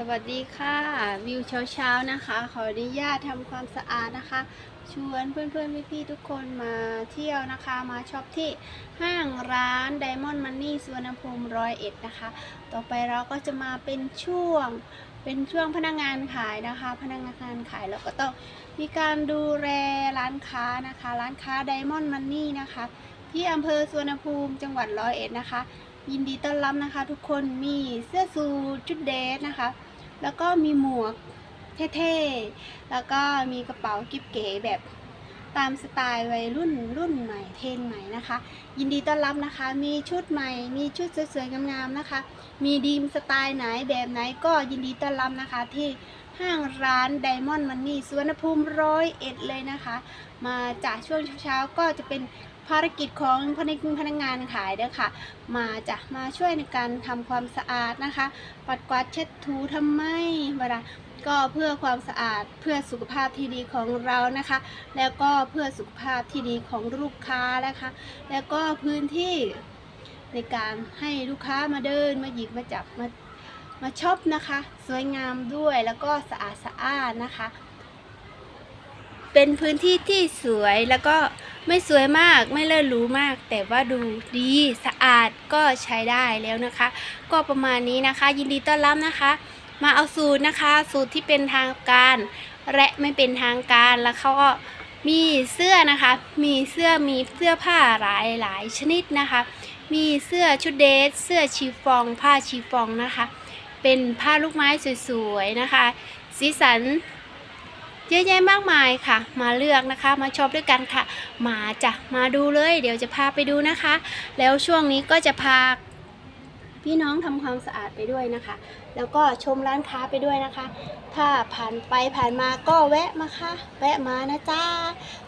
สวัสดีค่ะ วิวเช้าๆนะคะ ขออนุญาตทำความสะอาดนะคะ ชวนเพื่อนๆพี่ๆทุกคนมาเที่ยวนะคะ มาช็อปที่ห้างร้าน Diamond Money สวนภูมิร้อยเอ็ดนะคะ ต่อไปเราก็จะมาเป็นช่วงเป็นช่วงพนักงานขายนะคะ พนักงานขายแล้วก็ต้องมีการดูแลร้านค้านะคะ ร้านค้า Diamond Money นะคะ ที่อำเภอสวนภูมิจังหวัดร้อยเอ็ดนะคะ ยินดีต้อนรับนะคะ ทุกคนมีเสื้อสูทชุดเดรสนะคะ แล้วก็มีหมวกเท่ๆ แล้วก็มีกระเป๋ากิ๊บเก๋แบบตามสไตล์วัยรุ่นรุ่นใหม่เทรนใหม่นะคะ ยินดีต้อนรับนะคะ มีชุดใหม่ มีชุดสวยๆงามๆนะคะ มีดีมสไตล์ไหนแบบไหนก็ยินดีต้อนรับนะคะที่ห้างร้าน Diamond Money สวนภูมิร้อยเอ็ดเลยนะคะ มาจากช่วงเช้าๆก็จะเป็น ภารกิจของพนักพนักงานขายเด้อค่ะ มาจะมาช่วยในการทำความสะอาดนะคะ ปัดกวาดเช็ดถูทำไมเวลาก็เพื่อความสะอาดเพื่อสุขภาพที่ดีของเรานะคะ แล้วก็เพื่อสุขภาพที่ดีของลูกค้านะคะ แล้วก็พื้นที่ในการให้ลูกค้ามาเดินมาหยิบมาจับมามาช็อปนะคะ สวยงามด้วยแล้วก็สะอาดสะอาดนะคะ เป็นพื้นที่ที่สวยแล้วก็ ไม่สวยมากไม่เลิศหรูมาก แต่ว่าดูดีสะอาดก็ใช้ได้แล้วนะคะ ก็ประมาณนี้นะคะ ยินดีต้อนรับนะคะ มาเอาสูตรนะคะ สูตรที่เป็นทางการ และไม่เป็นทางการแล้วเขาก็มีเสื้อนะคะ มีเสื้อมีเสื้อผ้าหลายหลายชนิดนะคะ มีเสื้อชุดเดรสเสื้อชีฟอง ผ้าชีฟองนะคะ เป็นผ้าลูกไม้สวยๆนะคะ สีสัน เยอะแยะมากมายค่ะ มาเลือกนะคะ มาชอบด้วยกันค่ะ มาจ้ะมาดูเลย เดี๋ยวจะพาไปดูนะคะ แล้วช่วงนี้ก็จะพาพี่น้องทำความสะอาดไปด้วยนะคะ แล้วก็ชมร้านค้าไปด้วยนะคะ ถ้าผ่านไปผ่านมาก็แวะมาค่ะ แวะมานะจ้า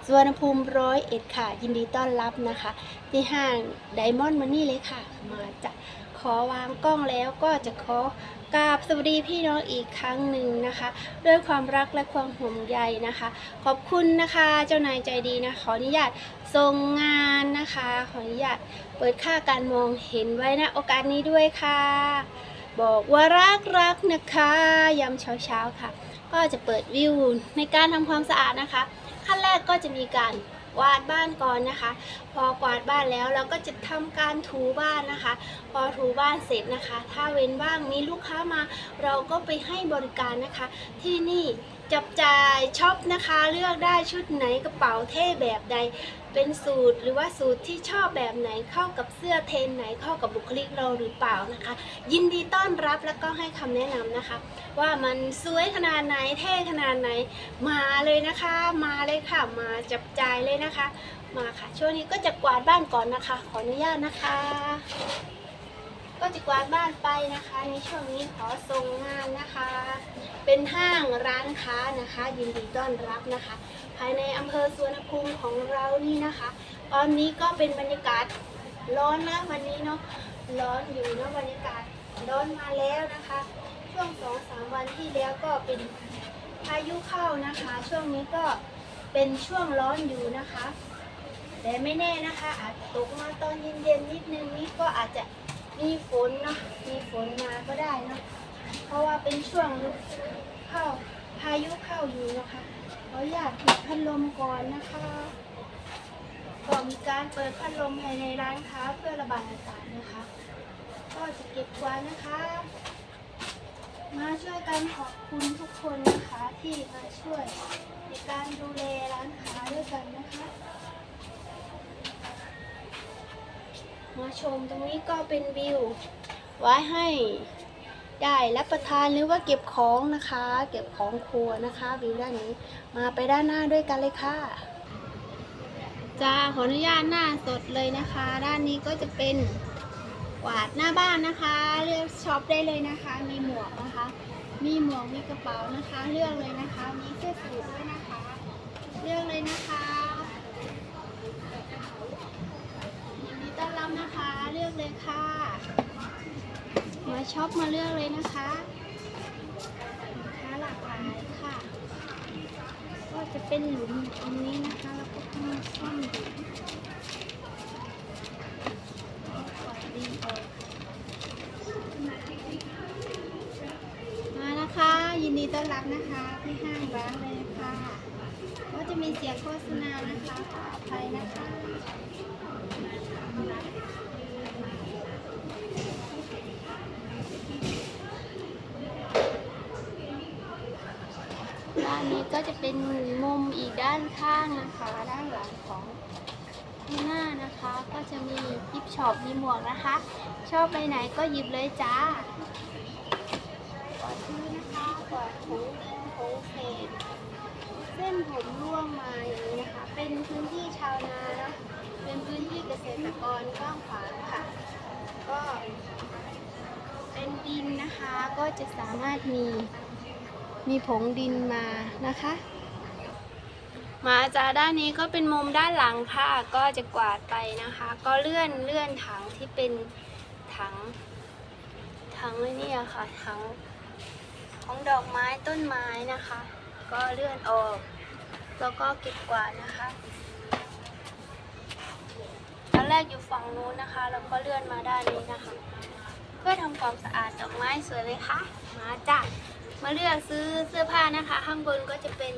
สวนภูมิร้อยเอ็ดค่ะ ยินดีต้อนรับนะคะ ที่ห้างไดมอนด์มันนี่เลยค่ะ มาจะขอวางกล้องแล้วก็จะขอ กราบสวัสดีพี่น้องอีกครั้งหนึ่งนะคะ ด้วยความรักและความห่วงใยนะคะ ขอบคุณนะคะเจ้านายใจดีนะขออนุญาตส่งงานนะคะ ขออนุญาตเปิดค่าการมองเห็นไว้นะโอกาสนี้ด้วยค่ะ บอกว่ารักรักนะคะยามเช้าเช้าๆค่ะ ก็จะเปิดวิวในการทำความสะอาดนะคะ ขั้นแรกก็จะมีการ วาดบ้านก่อนนะคะ พอกวาดบ้านแล้วเราก็จะทำการถูบ้านนะคะ พอถูบ้านเสร็จนะคะ ถ้าเว้นว่างมีลูกค้ามา เราก็ไปให้บริการนะคะ ที่นี่ จับจ่ายช็อปนะคะเลือกได้ชุดไหนกระเป๋าเท่แบบใด เป็นสูตรหรือว่าสูตรที่ชอบแบบไหนเข้ากับเสื้อเทรนไหนเข้ากับบุคลิกเราหรือเปล่านะคะ ยินดีต้อนรับแล้วก็ให้คำแนะนำนะคะ ว่ามันสวยขนาดไหนเท่ขนาดไหน มาเลยนะคะ มาเลยค่ะ มาจับจ่ายเลยนะคะ มาค่ะ ช่วงนี้ก็จะกวาดบ้านก่อนนะคะ ขออนุญาตนะคะ ก็จะกวาดบ้านไปนะคะ ในช่วงนี้ขอส่งงานนะคะ เป็นห้างร้านค้านะคะ ยินดีต้อนรับนะคะ ภายในอำเภอสวนภูมิของเรานี่นะคะ ตอนนี้ก็เป็นบรรยากาศร้อนนะวันนี้เนาะร้อนอยู่เนาะบรรยากาศร้อนมาแล้วนะคะ ช่วงสองสามวันที่แล้วก็เป็นพายุเข้านะคะ ช่วงนี้ก็เป็นช่วงร้อนอยู่นะคะ แต่ไม่แน่นะคะ อาจจะตกมาตอนเย็นๆนิดนึงนี่ก็อาจจะ มีฝนเนาะมีฝนมาก็ได้เนาะเพราะว่าเป็นช่วงเข้าพายุเข้าอยู่นะคะขออนุญาตปิดพัดลมก่อนนะคะก็มีการเปิดพัดลมภายในร้านค้าเพื่อระบายอากาศนะคะ ก็จะเก็บไว้นะคะ มาช่วยกันขอบคุณทุกคนนะคะที่มาช่วยในการดูแลร้านค้าด้วยกันนะคะ มาชมตรงนี้ก็เป็นวิว ไว้ให้ได้รับประทานหรือว่าเก็บของนะคะ เก็บของครัวนะคะ วิวด้านนี้มาไปด้านหน้าด้วยกันเลยค่ะจ้าขออนุญาตหน้าสดเลยนะคะ ด้านนี้ก็จะเป็นกวาดหน้าบ้านนะคะ เลือกช็อปได้เลยนะคะ มีหมวกนะคะ มีหมวกมีกระเป๋านะคะ เลือกเลยนะคะมีเสื้อสูทด้วยนะคะ เลือกเลยนะคะ ยินดีต้อนรับนะคะ เลือกเลยค่ะ มา ช็อปมาเลือกเลยนะคะสินค้าหลากหลายค่ะ ก็จะเป็นหลุมตรงนี้นะคะ แล้วก็ต้องซ่อมหลุมานออกมานะนดีต้อนรับนะคะที่ห้างร้านเลยค่ะก็จะมีเสียงโฆษณานะคะขออภัยนะคะ นนี้ก็จะเป็นมุมอีกด้านข้างนะคะ ด้านหลังของข้างหน้านะคะ ก็จะมีกิฟช็อปมีหมวกนะคะ ชอบไปไหนก็หยิบเลยจ้าก่อนชื่อนะคะก่อนหูหูเศษเส้นผมร่วงมาอย่างนี้นะคะ เป็นพื้นที่ชาวนาเนะเป็นพื้นที่เกษตรกรกว้างขวางค่ะ ก็เป็นดินนะคะก็จะสามารถมี มีผงดินมานะคะ มาจากด้านนี้ก็เป็นมุมด้านหลังค่ะ ก็จะกวาดไปนะคะ ก็เลื่อนเลื่อนถังที่เป็นถังถังเลยเนี่ยค่ะถังของดอกไม้ต้นไม้นะคะ ก็เลื่อนออกแล้วก็เก็บกวาดนะคะตอนแรกอยู่ฝั่งนู้นนะคะแล้วก็เลื่อนมาด้านนี้นะคะ เพื่อทำความสะอาดดอกไม้สวยไหมคะมาจ้ะ มาเลือกซื้อเสื้อผ้านะคะ ข้างบนก็จะเป็น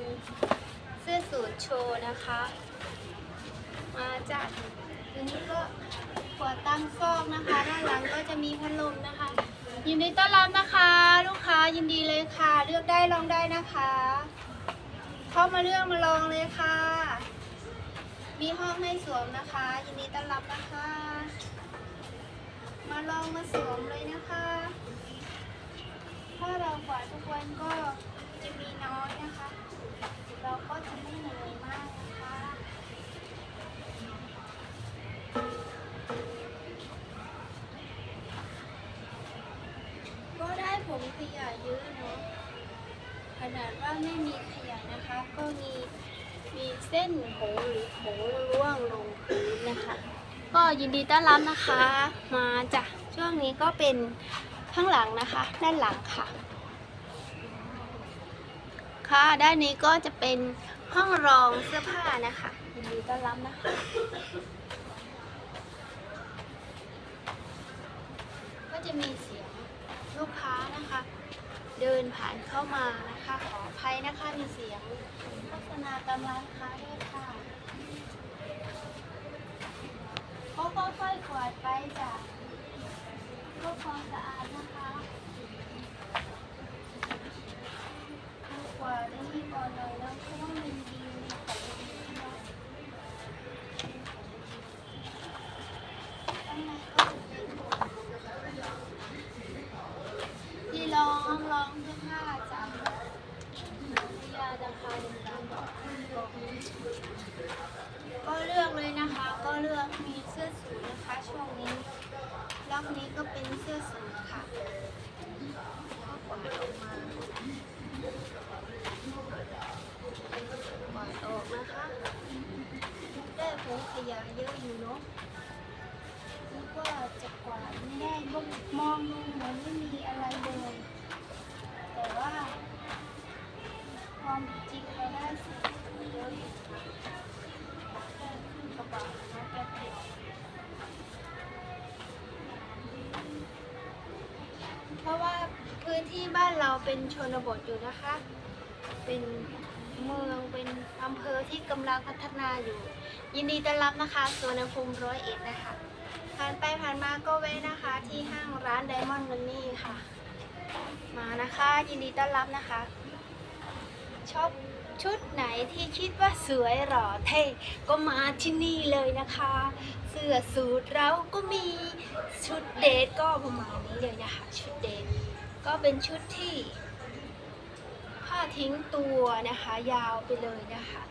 เสื้อสูทโชว์นะคะ มาจากทีนี้ก็หัวตั้งซอกนะคะ ด้านหลังก็จะมีพัดลมนะคะ ยินดีต้อนรับนะคะ ลูกค้ายินดีเลยค่ะ เลือกได้ลองได้นะคะ เข้ามาเลือกมาลองเลยค่ะ มีห้องให้สวมนะคะ ยินดีต้อนรับนะคะ มาลองมาสวมเลยนะคะ ถ้าเรากวาดทุกวันก็จะมีน้อยนะคะ เราก็จะไม่เหนื่อยมากนะคะก็ได้ผงขยะเยอะเนาะขนาดว่าไม่มีขยะนะคะ ก็มีมีเส้นผงหรือผงร่วงลงพื้นนะคะ ก็ยินดีต้อนรับนะคะ มาจากช่วงนี้ก็เป็น ข้างหลังนะคะด้านหลังค่ะ ค่ะด้านนี้ก็จะเป็นห้องรองเสื้อผ้านะคะยินดีต้อนรับนะคะก็จะมีเสียงลูกค้านะคะ เดินผ่านเข้ามานะคะ ขออภัยนะคะมีเสียงโฆษณาตามร้านค้าด้วยค่ะก็ค่อยๆกวาดไปจ้ะ พื่อความสะอาดนะคะกว่าจะมีก่อนหน่อยแล้วเพราะว่ามันดีมีของดีนะข้างในก็จะเป็นที่รองรองเสื้อผ้าจ้ะยาราคาหนึ่งล้านบาทก็เลือกเลยนะคะ ก็เลือกมีเสื้อสูทนะคะช่วงนี้ อบนี้ก็เป็นเสื้อสูทค่ะก็กวาดออกมากวาดออกนะคะได้ผงขยะเยอะอยู่เนาะนึกว่าจะกวาดไม่ได้ก็มองดูเหมือนไม่มีอะไรเลย แต่ว่าความจริงเราได้สิ่งเยอะอยู่ค่ะแค่ขึ้นกระบะนะแป๊บเดียว นที่บ้านเราเป็นชนบทอยู่นะคะ เป็นเมืองเป็นอำเภอที่กำลังพัฒนาอยู่ ยินดีต้อนรับนะคะสวนภูมิร้อยเอ็ดนะคะ ผ่านไปผ่านมาก็แวะนะคะที่ห้างร้านไดมอนด์มันนี่ค่ะ มานะคะ ยินดีต้อนรับนะคะ ชอบชุดไหนที่คิดว่าสวยหล่อเท่ก็มาที่นี่เลยนะคะ เสื้อสูทเราก็มีชุดเดทก็ประมาณนี้เลยนะคะ ชุดเดท ก็เป็นชุดที่ผ้าทิ้งตัวนะคะ ยาวไปเลยนะคะ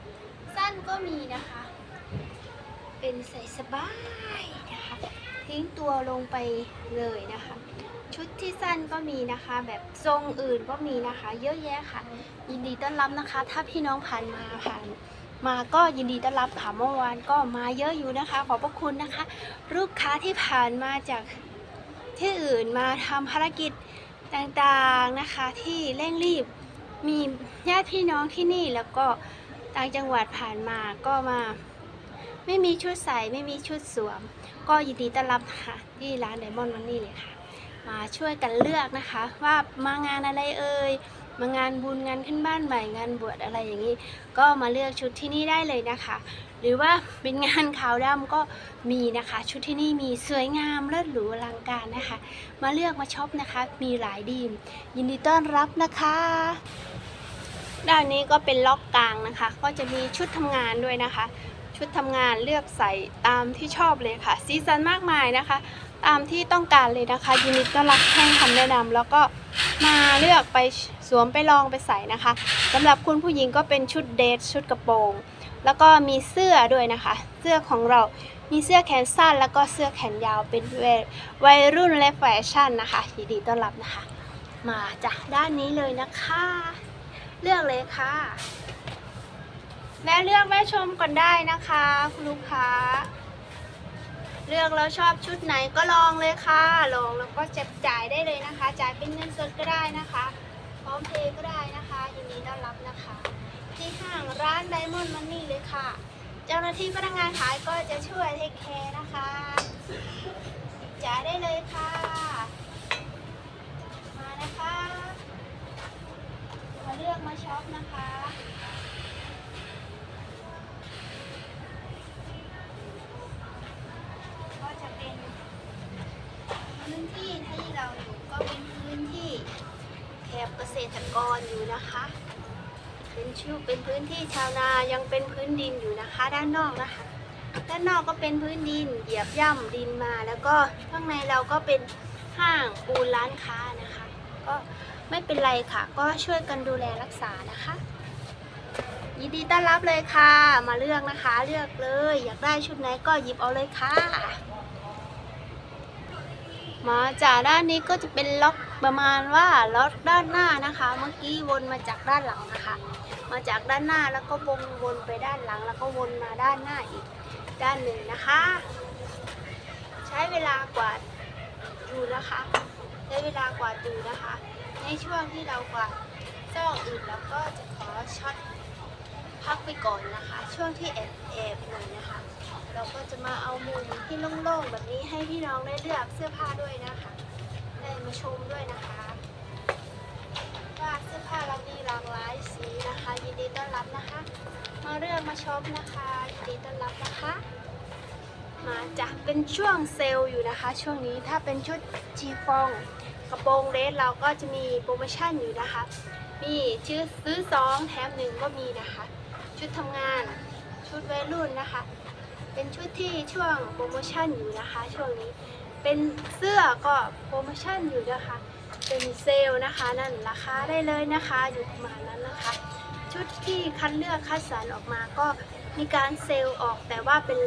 สั้นก็มีนะคะ เป็นใส่สบายนะคะ ทิ้งตัวลงไปเลยนะคะ ชุดที่สั้นก็มีนะคะ แบบทรงอื่นก็มีนะคะ เยอะแยะค่ะ ยินดีต้อนรับนะคะ ถ้าพี่น้องผ่านมาผ่านมาก็ยินดีต้อนรับค่ะเมื่อวานก็มาเยอะอยู่นะคะ ขอบพระคุณนะคะ ลูกค้าที่ผ่านมาจากที่อื่นมาทำภารกิจ ต่างๆนะคะที่เร่งรีบมีญาติพี่น้องที่นี่แล้วก็ต่างจังหวัดผ่านมาก็มา ไม่มีชุดใส่ไม่มีชุดสวม ก็ยินดีต้อนรับค่ะที่ร้านไดมอนด์วันนี้เลยค่ะ มาช่วยกันเลือกนะคะ ว่ามางานอะไรเอ่ยมางานบุญงานขึ้นบ้านใหม่งานบวชอะไรอย่างนี้ ก็มาเลือกชุดที่นี่ได้เลยนะคะ หรือว่าเป็นงานขาวดำก็มีนะคะ ชุดที่นี่มีสวยงามเลิศหรูอลังการนะคะ มาเลือกมาช็อปนะคะ มีหลายดีม ยินดีต้อนรับนะคะ ด้านนี้ก็เป็นล็อกกลางนะคะ ก็จะมีชุดทำงานด้วยนะคะ ชุดทำงานเลือกใส่ตามที่ชอบเลยค่ะสีสันมากมายนะคะ ตามที่ต้องการเลยนะคะยินดีต้อนรับให้คำแนะนำแล้วก็มาเลือกไปสวมไปลองไปใส่นะคะสำหรับคุณผู้หญิงก็เป็นชุดเดทชุดกระโปรง แล้วก็มีเสื้อด้วยนะคะ เสื้อของเรา มีเสื้อแขนสั้น แล้วก็เสื้อแขนยาวเป็นวัยรุ่นและแฟชั่นนะคะยินดีต้อนรับนะคะ มาจากด้านนี้เลยนะคะ เลือกเลยค่ะ และเลือกแม่ชมก่อนได้นะคะคุณลูกค้า เลือกแล้วชอบชุดไหนก็ลองเลยค่ะ ลองแล้วก็จับจ่ายได้เลยนะคะ จ่ายเป็นเงินสดก็ได้นะคะ พร้อมเพย์ก็ได้นะคะยินดีต้อนรับนะคะ ที่ห้างร้านไดมอนด์มันนี่เลยค่ะ เจ้าหน้าที่พนักงานขายก็จะช่วยเทคแคร์นะคะ นพื้นที่ชาวนายังเป็นพื้นดินอยู่นะคะ ด้านนอกนะคะ ด้านนอกก็เป็นพื้นดินเหยียบย่ำดินมา แล้วก็ข้างในเราก็เป็นห้างปูนร้านค้านะคะ ก็ไม่เป็นไรค่ะ ก็ช่วยกันดูแลรักษานะคะยินดีต้อนรับเลยค่ะ มาเลือกนะคะ เลือกเลย อยากได้ชุดไหนก็หยิบเอาเลยค่ะ มาจากด้านนี้ก็จะเป็นล็อกประมาณว่าล็อกด้านหน้านะคะ เมื่อกี้วนมาจากด้านหลังนะคะ มาจากด้านหน้าแล้วก็วนวนไปด้านหลัง แล้วก็วนมาด้านหน้าอีกด้านหนึ่งนะคะ ใช้เวลากวาดอยู่นะคะ ใช้เวลากวาดอยู่นะคะ ในช่วงที่เรากวาดซอกอื่นเราก็จะขอช็อตพักไปก่อนนะคะ ช่วงที่แอบแอบหน่อยนะคะ เราก็จะมาเอามุมที่โล่งๆแบบนี้ให้พี่น้องได้เลือกเสื้อผ้าด้วยนะคะ ได้มาชมด้วยนะคะ สื้อผ้าเรามีหลากหลายสีนะคะ ยินดีต้อนรับนะคะ มาเลือกมาชมนะคะยินดีต้อนรับนะคะ มาจะเป็นช่วงเซลล์อยู่นะคะ ช่วงนี้ถ้าเป็นชุดชีฟองกระโปรงเดรสเราก็จะมีโปรโมชั่นอยู่นะคะ มีชื่อซื้อสองแถมหนึ่งก็มีนะคะ ชุดทำงานชุดวัยรุ่นนะคะ เป็นชุดที่ช่วงโปรโมชั่นอยู่นะคะ ช่วงนี้เป็นเสื้อก็โปรโมชั่นอยู่นะคะ เป็นเซลล์นะคะ นั่นราคาได้เลยนะคะอยู่ประมาณนั้นนะคะ ชุดที่คัดเลือกคัดสรรออกมาก็มีการเซลล์ออกแต่ว่าเป็น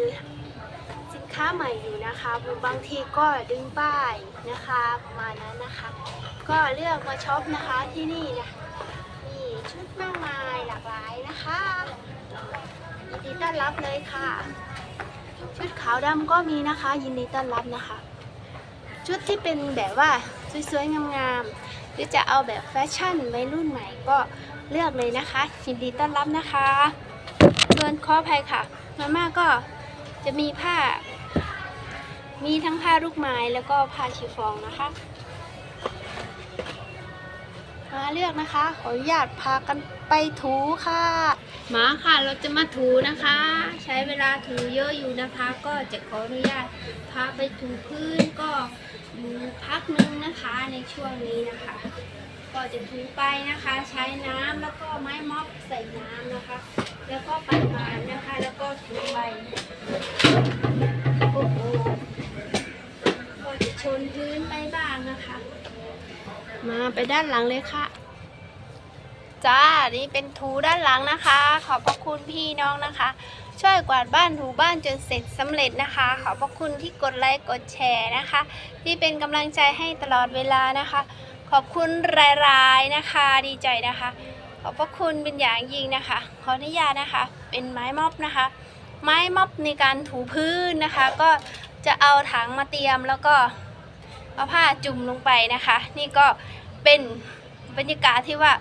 สินค้าใหม่อยู่นะคะบางทีก็ดึงป้ายนะคะประมาณนั้นนะคะ ก็เลือกมาช็อปนะคะที่นี่นะมีชุดมากมายหลากหลายนะคะยินดีต้อนรับเลยค่ะ ชุดขาวดำก็มีนะคะ ยินดีต้อนรับนะคะ ชุดที่เป็นแบบว่า สวยๆงามๆหรือจะเอาแบบแฟชั่นวัยรุ่นใหม่ก็เลือกเลยนะคะยินดีต้อนรับนะคะส่วนขออภัยค่ะมาม่าก็จะมีผ้า มีทั้งผ้าลูกไม้แล้วก็ผ้าชีฟองนะคะ มาเลือกนะคะ ขออนุญาตพากันไปถูค่ะ มาค่ะเราจะมาถูนะคะ ใช้เวลาถูเยอะอยู่นะคะ ก็จะขออนุญาตพาไปถูพื้นก็ อยู่พักหนึงนะคะในช่วงนี้นะคะ ก็จะถูไปนะคะใช้น้ำแล้วก็ไม้ม็อบใส่น้ำนะคะ แล้วก็ปัดปานนะคะ แล้วก็ถูไปโอ้โหก็จะชนพื้นไปบ้างนะคะ มาไปด้านหลังเลยค่ะจ้า นี่เป็นถูด้านหลังนะคะ ขอบพระคุณพี่น้องนะคะ ช่วยกวาดบ้านถูบ้านจนเสร็จสำเร็จนะคะ ขอบพระคุณที่กดไลค์กดแชร์นะคะ ที่เป็นกำลังใจให้ตลอดเวลานะคะ ขอบคุณรายๆนะคะ ดีใจนะคะ ขอบพระคุณเป็นอย่างยิ่งนะคะ ขออนุญาตนะคะ เป็นไม้ม็อบนะคะ ไม้ม็อบในการถูพื้นนะคะ ก็จะเอาถังมาเตรียมแล้วก็เอาผ้าจุ่มลงไปนะคะ นี่ก็เป็นบรรยากาศที่ว่า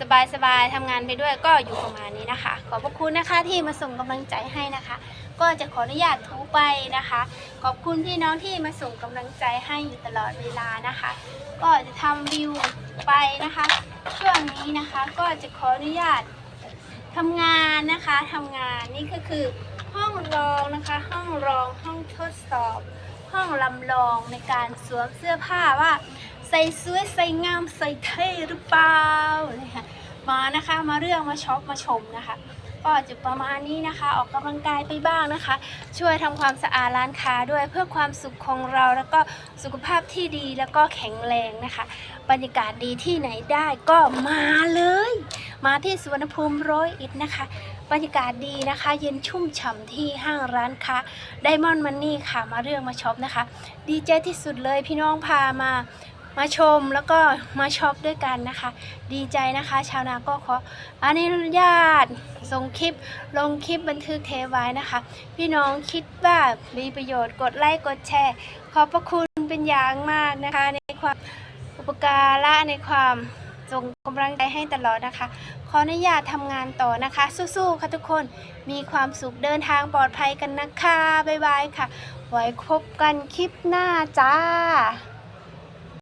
สบายๆทำงานไปด้วยก็อยู่ประมาณนี้นะคะ ขอบพระคุณนะคะที่มาส่งกำลังใจให้นะคะ ก็จะขออนุญาตทูไปนะคะ ขอบคุณพี่น้องที่มาส่งกำลังใจให้อยู่ตลอดเวลานะคะ ก็จะทำรีวิวไปนะคะ ช่วงนี้นะคะก็จะขออนุญาตทำงานนะคะทำงานนี่ก็คือห้องรองนะคะ ห้องรองห้องทดสอบ ห้องลำลองในการสวมเสื้อผ้าว่า ใส่สวยใส่งามใส่เท่หรือเปล่านะคะมานะคะมาเรื่องมาช็อปมาชมนะคะ ก็จะประมาณนี้นะคะ ออกกำลังกายไปบ้างนะคะ ช่วยทำความสะอาดร้านค้าด้วยเพื่อความสุขของเราแล้วก็สุขภาพที่ดีแล้วก็แข็งแรงนะคะ บรรยากาศดีที่ไหนได้ก็มาเลย มาที่สุวรรณภูมิร้อยเอ็ดนะคะ บรรยากาศดีนะคะ เย็นชุ่มฉ่ำที่ห้างร้านค้าไดมอนด์มันนี่ค่ะมาเรื่องมาช็อปนะคะ ดีใจที่สุดเลยพี่น้องพามา มาชมแล้วก็มาช็อปด้วยกันนะคะ ดีใจนะคะ ชาวนาก็ขออนุญาตส่งคลิปลงคลิปบันทึกเทไว้นะคะ พี่น้องคิดว่ามีประโยชน์กดไลค์กดแชร์ ขอบพระคุณเป็นอย่างมากนะคะ ในความอุปการะในความส่งกำลังใจให้ตลอดนะคะ ขออนุญาตทำงานต่อนะคะ สู้ๆ ค่ะทุกคน มีความสุขเดินทางปลอดภัยกันนะคะ บ๊ายบายค่ะ ไว้พบกันคลิปหน้าจ้า